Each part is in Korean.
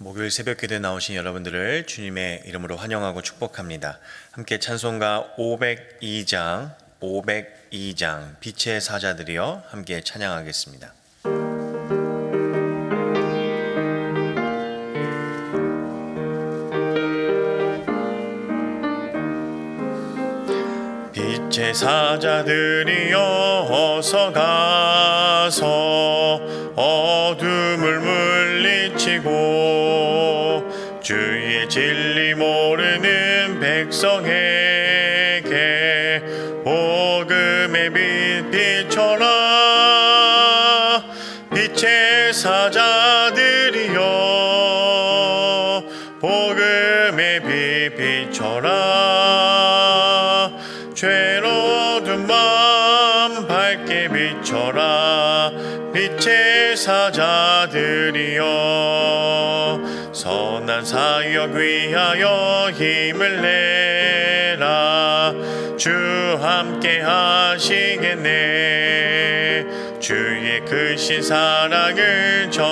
목요일 새벽 기도에 나오신 여러분들을 주님의 이름으로 환영하고 축복합니다. 함께 찬송가 502장, 502장 빛의 사자들이여 함께 찬양하겠습니다. 빛의 사자들이여 어서 가서 어둠을 물리치고 주의 진리 모르는 백성에게 복음의 빛 비춰라. 빛의 사자들이여 복음의 빛 비춰라. 죄로든 맘 밝게 비춰라. 빛의 사자들이여 선한 사역 위하여 힘을 내라. 주 함께 하시겠네. 주의 크신 사랑을 전파하며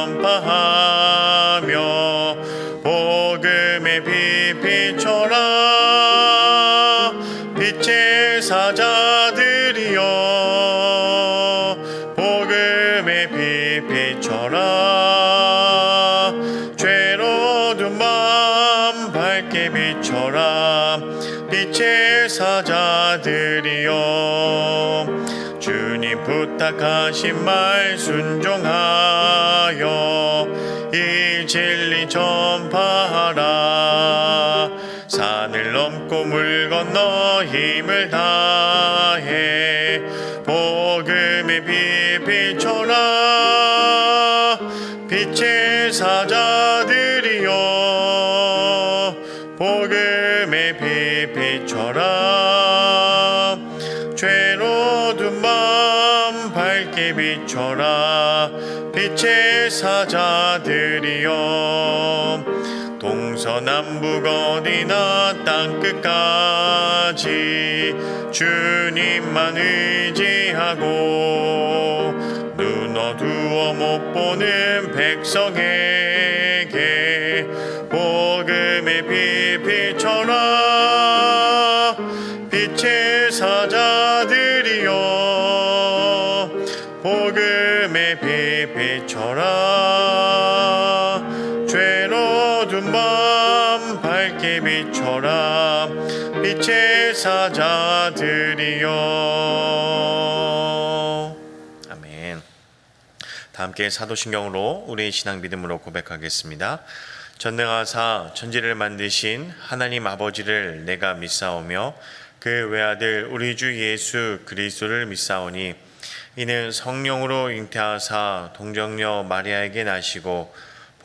부탁하신 말 순종하여 이 진리 전파하라. 산을 넘고 물 건너 힘을 다해 복음의 빛 비춰라 빛의 사자들이여 복음의 빛 비춰라 비춰라 빛의 사자들이여. 동서남북 어디나 땅끝까지 주님만 의지하고 눈 어두워 못 보는 백성에 죄로든 맘 밝게 비춰라. 빛의 사자들이여. 아멘. 다 함께 사도신경으로 우리의 신앙 믿음으로 고백하겠습니다. 전능하사 천지를 만드신 하나님 아버지를 내가 믿사오며 그 외아들 우리 주 예수 그리스도를 믿사오니 이는 성령으로 잉태하사 동정녀 마리아에게 나시고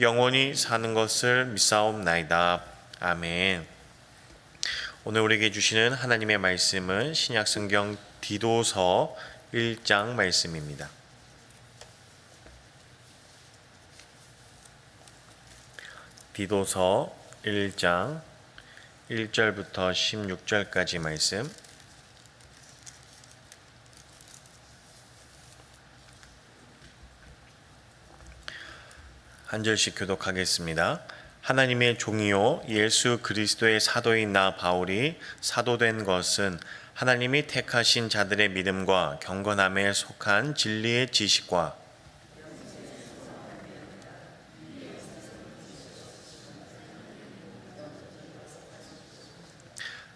영원히 사는 것을 믿사옵나이다. 아멘. 오늘 우리에게 주시는 하나님의 말씀은 신약성경 디도서 1장 말씀입니다. 디도서 1장 1절부터 16절까지 말씀 한 절씩 교독하겠습니다. 하나님의 종이요 예수 그리스도의 사도인 나 바울이 사도된 것은 하나님이 택하신 자들의 믿음과 경건함에 속한 진리의 지식과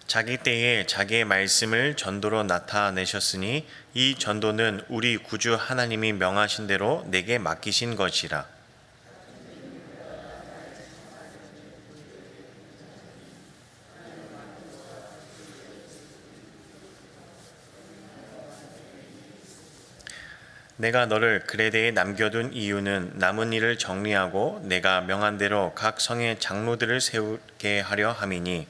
자기 때에 자기의 말씀을 전도로 나타내셨으니 이 전도는 우리 구주 하나님이 명하신 대로 내게 맡기신 것이라. 내가 너를 그레데에 남겨둔 이유는 남은 일을 정리하고 내가 명한 대로 각 성의 장로들을 세우게 하려 함이니.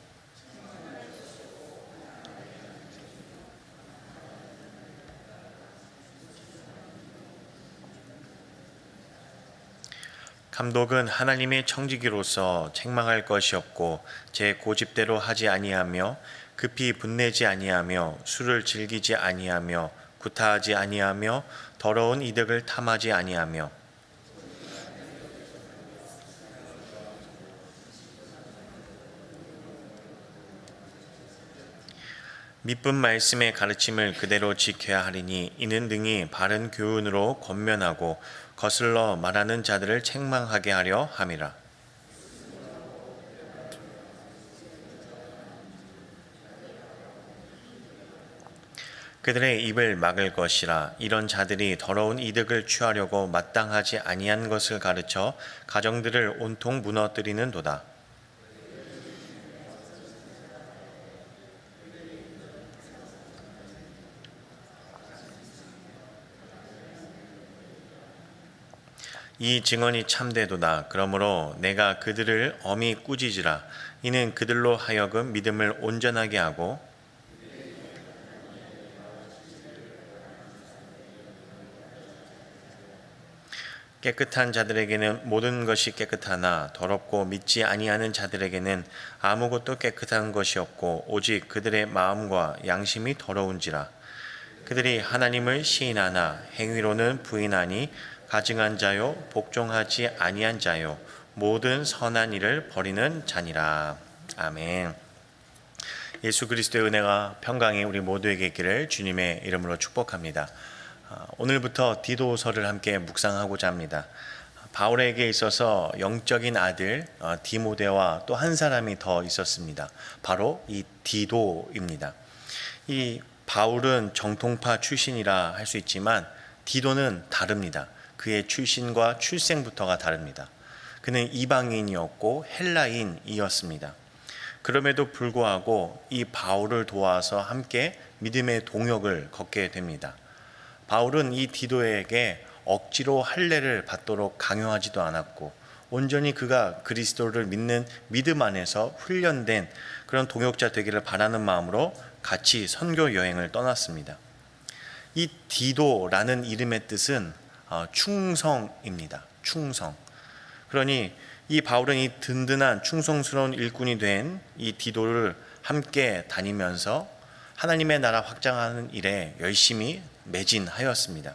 감독은 하나님의 청지기로서 책망할 것이 없고 제 고집대로 하지 아니하며 급히 분내지 아니하며 술을 즐기지 아니하며 구타하지 아니하며 더러운 이득을 탐하지 아니하며 미쁜 말씀의 가르침을 그대로 지켜야 하리니 이는 등이 바른 교훈으로 권면하고 거슬러 말하는 자들을 책망하게 하려 함이라. 그들의 입을 막을 것이라 이런 자들이 더러운 이득을 취하려고 마땅하지 아니한 것을 가르쳐 가정들을 온통 무너뜨리는 도다. 이 증언이 참되도다. 그러므로 내가 그들을 엄히 꾸짖으라. 이는 그들로 하여금 믿음을 온전하게 하고 깨끗한 자들에게는 모든 것이 깨끗하나 더럽고 믿지 아니하는 자들에게는 아무것도 깨끗한 것이 없고 오직 그들의 마음과 양심이 더러운지라 그들이 하나님을 시인하나 행위로는 부인하니 가증한 자요 복종하지 아니한 자요 모든 선한 일을 버리는 자니라 아멘. 예수 그리스도의 은혜가 평강이 우리 모두에게 있기를 주님의 이름으로 축복합니다. 아, 오늘부터 디도서를 함께 묵상하고자 합니다. 바울에게 있어서 영적인 아들 어, 디모데와 또 한 사람이 더 있었습니다. 바로 이 디도입니다. 이 바울은 정통파 출신이라 할 수 있지만 디도는 다릅니다. 그의 출신과 출생부터가 다릅니다. 그는 이방인이었고 헬라인이었습니다. 그럼에도 불구하고 이 바울을 도와서 함께 믿음의 동역을 걷게 됩니다. 바울은 이 디도에게 억지로 할례를 받도록 강요하지도 않았고 온전히 그가 그리스도를 믿는 믿음 안에서 훈련된 그런 동역자 되기를 바라는 마음으로 같이 선교 여행을 떠났습니다. 이 디도라는 이름의 뜻은 어, 충성입니다. 충성. 그러니 이 바울은 이 든든한 충성스러운 일꾼이 된 이 디도를 함께 다니면서 하나님의 나라 확장하는 일에 열심히 매진하였습니다.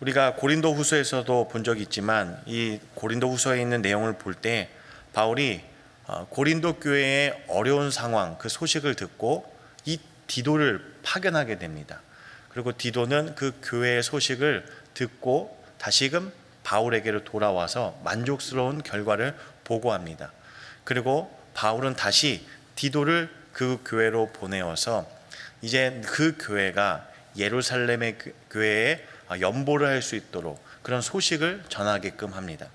우리가 고린도 후서에서도 본 적이 있지만 이 고린도 후서에 있는 내용을 볼 때 바울이 어, 고린도 교회의 어려운 상황 그 소식을 듣고 이 디도를 파견하게 됩니다. 그리고 디도는 그 교회의 소식을 듣고 다시금 바울에게로 돌아와서 만족스러운 결과를 보고합니다. 그리고 바울은 다시 디도를 그 교회로 보내어서 이제 그 교회가 예루살렘의 교회에 연보를 할 수 있도록 그런 소식을 전하게끔 합니다.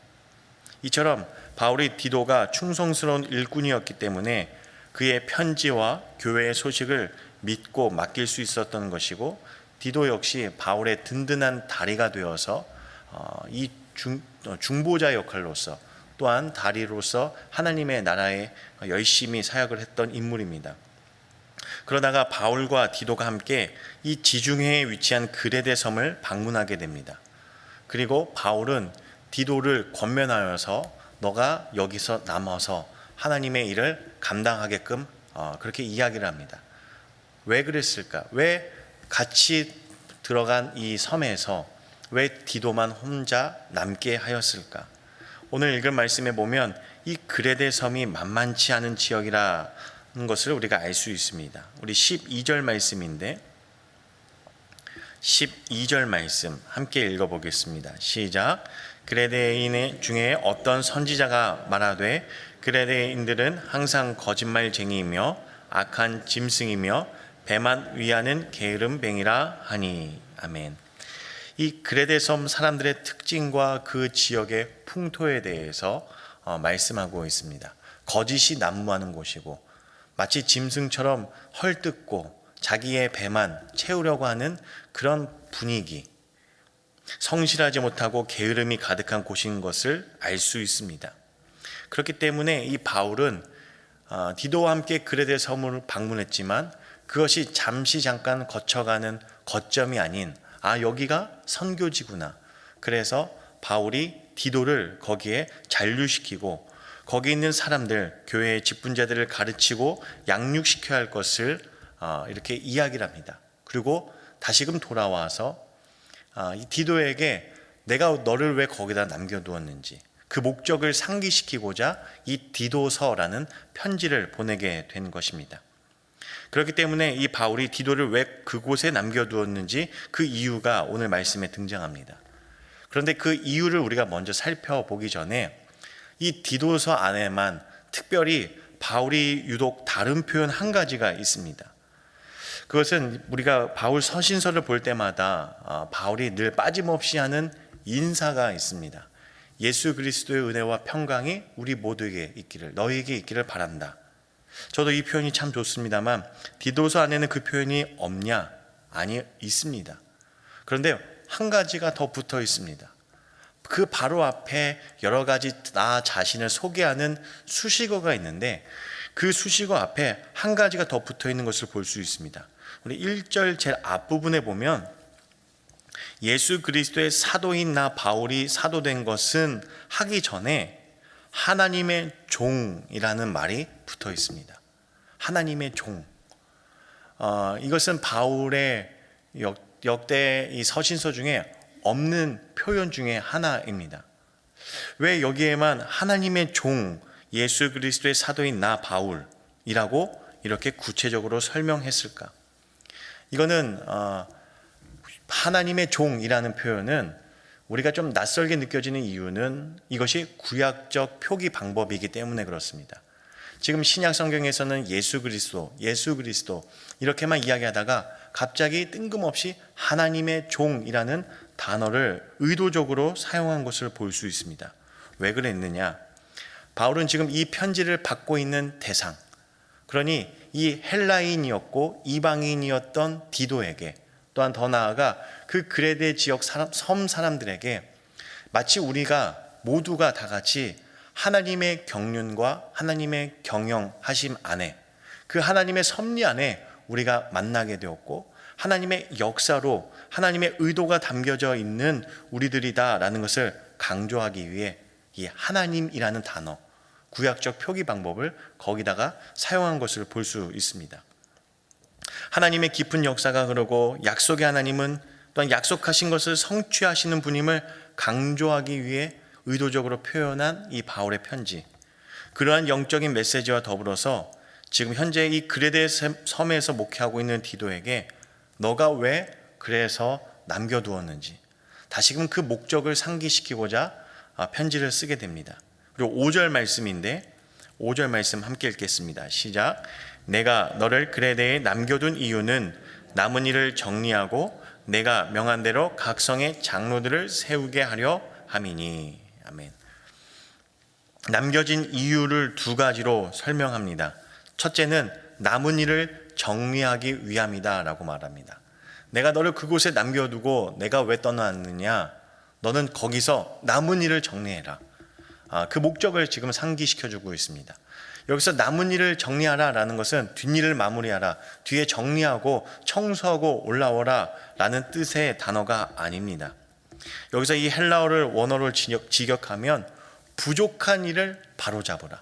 이처럼 바울이 디도가 충성스러운 일꾼이었기 때문에 그의 편지와 교회의 소식을 믿고 맡길 수 있었던 것이고 디도 역시 바울의 든든한 다리가 되어서 어, 이 중, 어, 중보자 역할로서 또한 다리로서 하나님의 나라에 열심히 사역을 했던 인물입니다. 그러다가 바울과 디도가 함께 이 지중해에 위치한 그레데 섬을 방문하게 됩니다. 그리고 바울은 디도를 권면하여서 너가 여기서 남아서 하나님의 일을 감당하게끔 어, 그렇게 이야기를 합니다. 왜 그랬을까? 왜 같이 들어간 이 섬에서 왜 디도만 혼자 남게 하였을까? 오늘 읽을 말씀에 보면 이 그레데 섬이 만만치 않은 지역이라 것을 우리가 알 수 있습니다. 우리 12절 말씀인데 12절 말씀 함께 읽어 보겠습니다. 시작. 그레데인 중에 어떤 선지자가 말하되 그레데인들은 항상 거짓말쟁이이며 악한 짐승이며 배만 위하는 게으름뱅이라 하니 아멘. 이 그레데 섬 사람들의 특징과 그 지역의 풍토에 대해서 어, 말씀하고 있습니다. 거짓이 난무하는 곳이고 마치 짐승처럼 헐뜯고 자기의 배만 채우려고 하는 그런 분위기. 성실하지 못하고 게으름이 가득한 곳인 것을 알 수 있습니다. 그렇기 때문에 이 바울은 아, 디도와 함께 그레데 섬을 방문했지만 그것이 잠시 잠깐 거쳐가는 거점이 아닌 아 여기가 선교지구나. 그래서 바울이 디도를 거기에 잔류시키고 거기 있는 사람들 교회의 직분자들을 가르치고 양육시켜야 할 것을 아, 이렇게 이야기를 합니다. 그리고 다시금 돌아와서 아, 이 디도에게 내가 너를 왜 거기다 남겨두었는지 그 목적을 상기시키고자 이 디도서라는 편지를 보내게 된 것입니다. 그렇기 때문에 이 바울이 디도를 왜 그곳에 남겨두었는지 그 이유가 오늘 말씀에 등장합니다. 그런데 그 이유를 우리가 먼저 살펴보기 전에 이 디도서 안에만 특별히 바울이 유독 다른 표현 한 가지가 있습니다. 그것은 우리가 바울 서신서를 볼 때마다 아, 바울이 늘 빠짐없이 하는 인사가 있습니다. 예수 그리스도의 은혜와 평강이 우리 모두에게 있기를 너희에게 있기를 바란다. 저도 이 표현이 참 좋습니다만 디도서 안에는 그 표현이 없냐? 아니 있습니다. 그런데 한 가지가 더 붙어 있습니다. 그 바로 앞에 여러 가지 나 자신을 소개하는 수식어가 있는데 그 수식어 앞에 한 가지가 더 붙어 있는 것을 볼 수 있습니다. 우리 1절 제일 앞부분에 보면 예수 그리스도의 사도인 나 바울이 사도된 것은 하기 전에 하나님의 종이라는 말이 붙어 있습니다. 하나님의 종. 어, 이것은 바울의 역, 역대 이 서신서 중에 없는 표현 중에 하나입니다. 왜 여기에만 하나님의 종, 예수 그리스도의 사도인 나 바울이라고 이렇게 구체적으로 설명했을까? 이거는 어, 하나님의 종이라는 표현은 우리가 좀 낯설게 느껴지는 이유는 이것이 구약적 표기 방법이기 때문에 그렇습니다. 지금 신약 성경에서는 예수 그리스도, 예수 그리스도 이렇게만 이야기하다가 갑자기 뜬금없이 하나님의 종이라는 단어를 의도적으로 사용한 것을 볼 수 있습니다. 왜 그랬느냐? 바울은 지금 이 편지를 받고 있는 대상, 그러니 이 헬라인이었고 이방인이었던 디도에게 또한 더 나아가 그 그레데 지역 사람, 섬 사람들에게 마치 우리가 모두가 다 같이 하나님의 경륜과 하나님의 경영하심 안에 그 하나님의 섭리 안에 우리가 만나게 되었고 하나님의 역사로 하나님의 의도가 담겨져 있는 우리들이다라는 것을 강조하기 위해 이 하나님이라는 단어 구약적 표기 방법을 거기다가 사용한 것을 볼 수 있습니다. 하나님의 깊은 역사가 그러고 약속의 하나님은 또한 약속하신 것을 성취하시는 분임을 강조하기 위해 의도적으로 표현한 이 바울의 편지. 그러한 영적인 메시지와 더불어서 지금 현재 이 그레데 섬에서 목회하고 있는 디도에게 너가 왜 그래서 남겨두었는지 다시금 그 목적을 상기시키고자 아, 편지를 쓰게 됩니다. 그리고 5절 말씀인데 5절 말씀 함께 읽겠습니다. 시작. 내가 너를 그레데에 남겨둔 이유는 남은 일을 정리하고 내가 명한 대로 각 성의 장로들을 세우게 하려 함이니. 아멘. 남겨진 이유를 두 가지로 설명합니다. 첫째는 남은 일을 정리하기 위함이다라고 말합니다. 내가 너를 그곳에 남겨두고 내가 왜 떠났느냐? 너는 거기서 남은 일을 정리해라. 아, 그 목적을 지금 상기시켜 주고 있습니다. 여기서 남은 일을 정리하라라는 것은 뒷일을 마무리하라, 뒤에 정리하고 청소하고 올라오라 라는 뜻의 단어가 아닙니다. 여기서 이 헬라어를 원어로 직역하면 부족한 일을 바로잡으라.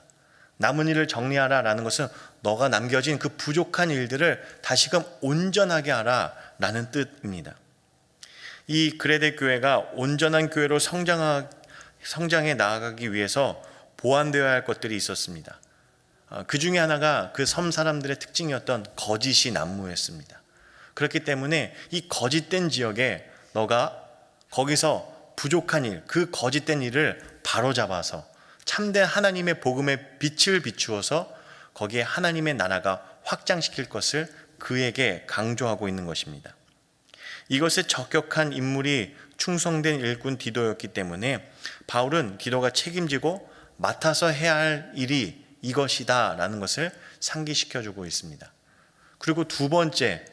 남은 일을 정리하라 라는 것은 너가 남겨진 그 부족한 일들을 다시금 온전하게 하라 라는 뜻입니다. 이 그레데 교회가 온전한 교회로 성장해 나아가기 위해서 보완되어야 할 것들이 있었습니다. 어, 그 중에 하나가 그 섬 사람들의 특징이었던 거짓이 난무였습니다. 그렇기 때문에 이 거짓된 지역에 너가 거기서 부족한 일, 그 거짓된 일을 바로잡아서 참된 하나님의 복음의 빛을 비추어서 거기에 하나님의 나라가 확장시킬 것을 그에게 강조하고 있는 것입니다. 이것에 적격한 인물이 충성된 일꾼 디도였기 때문에 바울은 디도가 책임지고 맡아서 해야 할 일이 이것이다라는 것을 상기시켜 주고 있습니다. 그리고 두 번째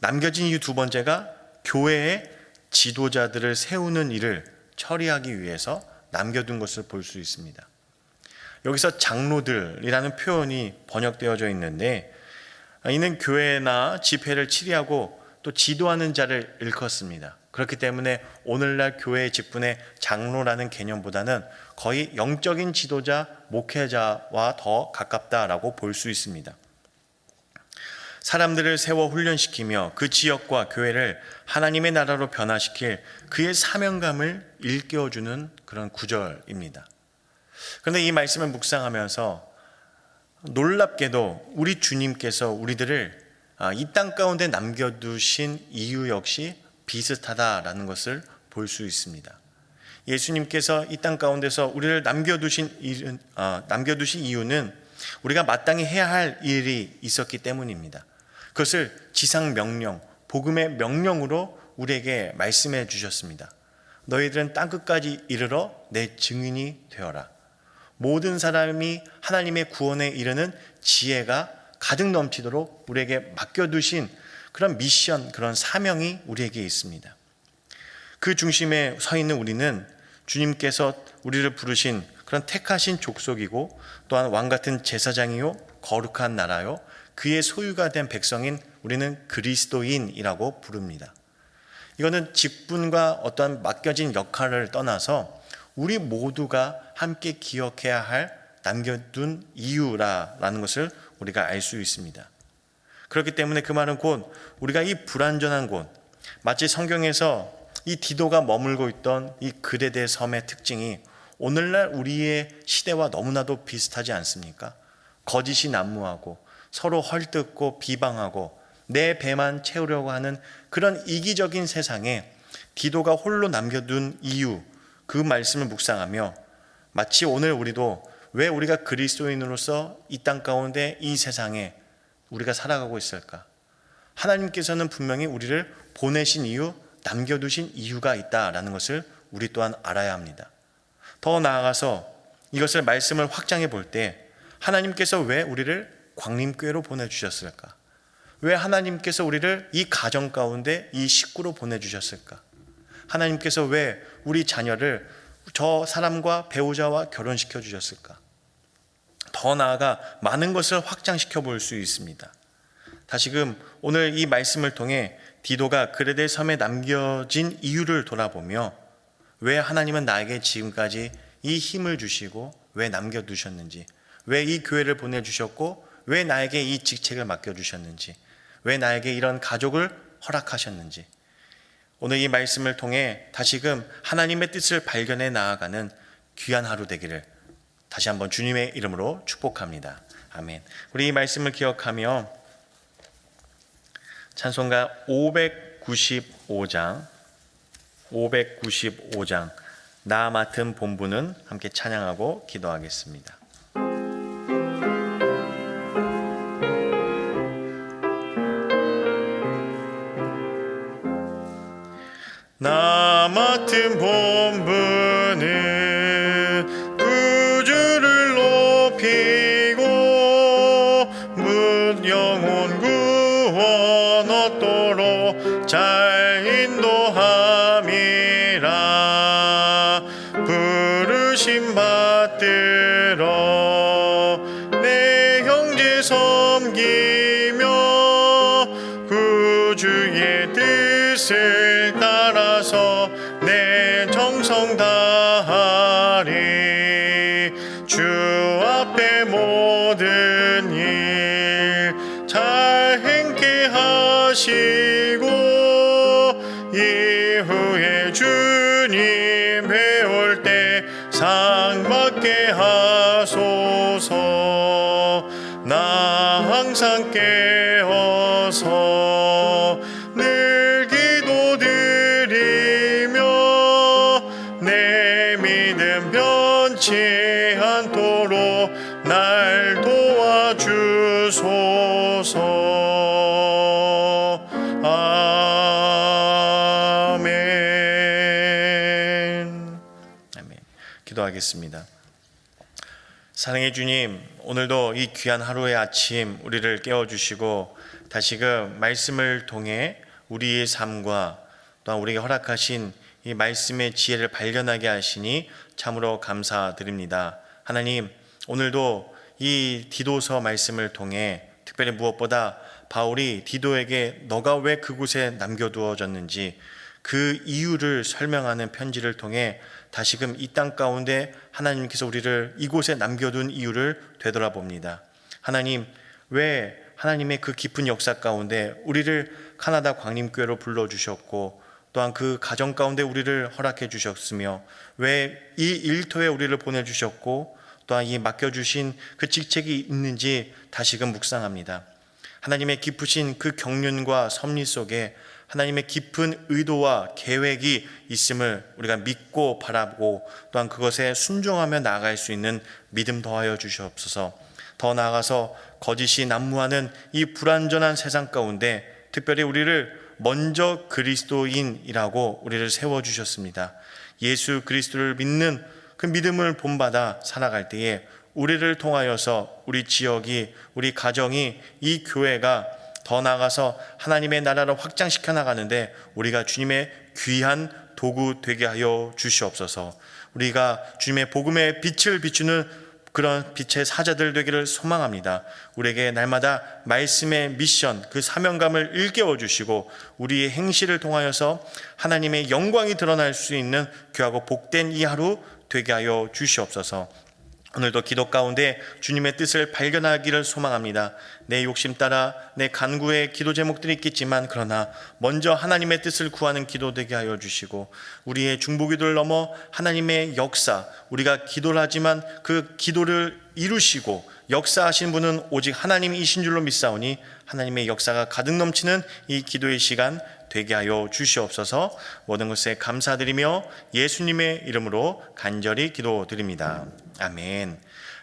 남겨진 이유 두 번째가 교회의 지도자들을 세우는 일을 처리하기 위해서 남겨둔 것을 볼 수 있습니다. 여기서 장로들이라는 표현이 번역되어져 있는데 이는 교회나 집회를 치리하고 또 지도하는 자를 일컫습니다. 그렇기 때문에 오늘날 교회의 직분의 장로라는 개념보다는 거의 영적인 지도자, 목회자와 더 가깝다라고 볼 수 있습니다. 사람들을 세워 훈련시키며 그 지역과 교회를 하나님의 나라로 변화시킬 그의 사명감을 일깨워주는 그런 구절입니다. 그런데 이 말씀을 묵상하면서 놀랍게도 우리 주님께서 우리들을 아, 이땅 가운데 남겨두신 이유 역시 비슷하다라는 것을 볼 수 있습니다. 예수님께서 이 땅 가운데서 우리를 남겨두신 일, 아, 남겨두신 이유는 우리가 마땅히 해야 할 일이 있었기 때문입니다. 그것을 지상 명령, 복음의 명령으로 우리에게 말씀해 주셨습니다. 너희들은 땅 끝까지 이르러 내 증인이 되어라. 모든 사람이 하나님의 구원에 이르는 지혜가 가득 넘치도록 우리에게 맡겨두신 그런 미션, 그런 사명이 우리에게 있습니다. 그 중심에 서 있는 우리는 주님께서 우리를 부르신 그런 택하신 족속이고 또한 왕 같은 제사장이요 거룩한 나라요 그의 소유가 된 백성인 우리는 그리스도인이라고 부릅니다. 이거는 직분과 어떠한 맡겨진 역할을 떠나서 우리 모두가 함께 기억해야 할 남겨둔 이유라는 것을 우리가 알 수 있습니다. 그렇기 때문에 그 말은 곧 우리가 이 불완전한 곳, 마치 성경에서 이 디도가 머물고 있던 이 그레데 섬의 특징이 오늘날 우리의 시대와 너무나도 비슷하지 않습니까? 거짓이 난무하고 서로 헐뜯고 비방하고 내 배만 채우려고 하는 그런 이기적인 세상에 디도가 홀로 남겨둔 이유 그 말씀을 묵상하며 마치 오늘 우리도 왜 우리가 그리스도인으로서 이 땅 가운데 이 세상에 우리가 살아가고 있을까? 하나님께서는 분명히 우리를 보내신 이유, 남겨두신 이유가 있다라는 것을 우리 또한 알아야 합니다. 더 나아가서 이것을 말씀을 확장해 볼 때 하나님께서 왜 우리를 광림교회로 보내주셨을까? 왜 하나님께서 우리를 이 가정 가운데 이 식구로 보내주셨을까? 하나님께서 왜 우리 자녀를 저 사람과 배우자와 결혼시켜 주셨을까? 더 나아가 많은 것을 확장시켜 볼 수 있습니다. 다시금 오늘 이 말씀을 통해 디도가 그레데 섬에 남겨진 이유를 돌아보며 왜 하나님은 나에게 지금까지 이 힘을 주시고 왜 남겨 두셨는지, 왜 이 교회를 보내 주셨고, 왜 나에게 이 직책을 맡겨 주셨는지, 왜 나에게 이런 가족을 허락하셨는지, 오늘 이 말씀을 통해 다시금 하나님의 뜻을 발견해 나아가는 귀한 하루 되기를 다시 한번 주님의 이름으로 축복합니다. 아멘. 우리 이 말씀을 기억하며 찬송가 595장 595장 나 맡은 본부는 함께 찬양하고 기도하겠습니다. 나맡 앞에 모든 일 잘 행케 하시고 이후에 주님 배울 때 상 받게 하소서. 나 항상 깨어서 기도하겠습니다 사랑의 주님, 오늘도 이 귀한 하루의 아침 우리를 깨워주시고 다시금 말씀을 통해 우리의 삶과 또한 우리에게 허락하신 이 말씀의 지혜를 발견하게 하시니 참으로 감사드립니다. 하나님, 오늘도 이 디도서 말씀을 통해 특별히 무엇보다 바울이 디도에게 너가 왜 그곳에 남겨두어졌는지 그 이유를 설명하는 편지를 통해 다시금 이 땅 가운데 하나님께서 우리를 이곳에 남겨둔 이유를 되돌아봅니다. 하나님, 왜 하나님의 그 깊은 역사 가운데 우리를 카나다 광림교회로 불러주셨고 또한 그 가정 가운데 우리를 허락해 주셨으며 왜 이 일터에 우리를 보내주셨고 또한 이 맡겨주신 그 직책이 있는지 다시금 묵상합니다. 하나님의 깊으신 그 경륜과 섭리 속에 하나님의 깊은 의도와 계획이 있음을 우리가 믿고 바라보고 또한 그것에 순종하며 나아갈 수 있는 믿음 더하여 주시옵소서. 더 나아가서 거짓이 난무하는 이 불완전한 세상 가운데 특별히 우리를 먼저 그리스도인이라고 우리를 세워 주셨습니다. 예수 그리스도를 믿는 그 믿음을 본받아 살아갈 때에 우리를 통하여서 우리 지역이 우리 가정이 이 교회가 더 나아가서 하나님의 나라를 확장시켜 나가는데 우리가 주님의 귀한 도구 되게 하여 주시옵소서. 우리가 주님의 복음의 빛을 비추는 그런 빛의 사자들 되기를 소망합니다. 우리에게 날마다 말씀의 미션, 그 사명감을 일깨워 주시고 우리의 행실을 통하여서 하나님의 영광이 드러날 수 있는 귀하고 복된 이 하루 되게 하여 주시옵소서. 오늘도 기도 가운데 주님의 뜻을 발견하기를 소망합니다. 내 욕심 따라 내 간구의 기도 제목들이 있겠지만 그러나 먼저 하나님의 뜻을 구하는 기도 되게 하여 주시고 우리의 중보기도를 넘어 하나님의 역사 우리가 기도를 하지만 그 기도를 이루시고 역사하신 분은 오직 하나님이신 줄로 믿사오니 하나님의 역사가 가득 넘치는 이 기도의 시간 되게 하여 주시옵소서 모든 것에 감사드리며 예수님의 이름으로 간절히 기도드립니다. 아멘.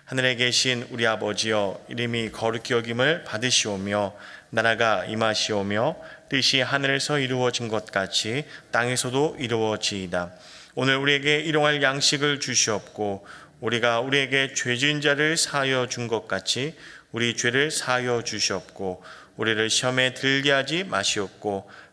하늘에 계신 우리 아버지여 이름이 거룩히 여김을 받으시오며 나라가 임하시오며 뜻이 하늘에서 이루어진 것 같이 땅에서도 이루어지이다. 오늘 우리에게 일용할 양식을 주시옵고 우리가 우리에게 죄 지은 자를 사하여 준 것 같이 우리 죄를 사하여 주시옵고 우리를 시험에 들게 하지 마시옵고